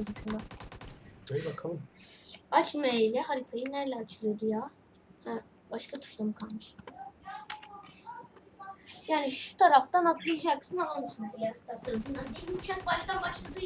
açmayacaksın bak. Hadi bakalım. Açma ile haritayı nerede açılıyordu ya? Ha, başka tuşla mı kalmış? Yani şu taraftan atlayacaksın alan dışına diğer taraf tarafından değil. Uçak baştan başladığı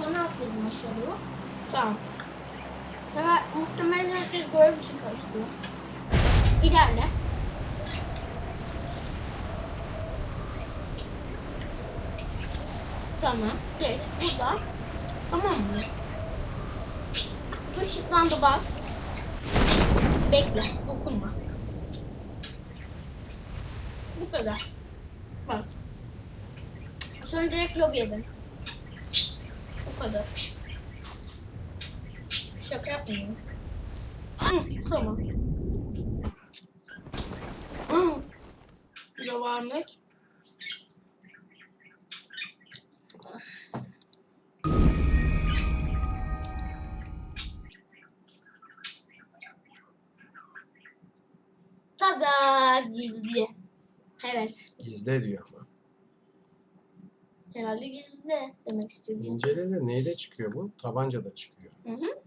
Ben sonra atladım aşağı doğru. Tamam. Hemen muhtemelen herkes görev için karıştırıyor. İlerle. Tamam. Geç. Burada. Tamam mı? Tuş çıklandı bas. Bekle. Dokunma. Bu kadar. Bak. Sonra direkt lobiye dön. O kadar. Şaka yapmıyorum. Tamam. Hı. Devam et. Tada gizli. Evet. İzle diyor ama. Herhalde gizli demek istiyor. Gizli. İncele de neyle çıkıyor bu? Tabancada çıkıyor. Hı hı.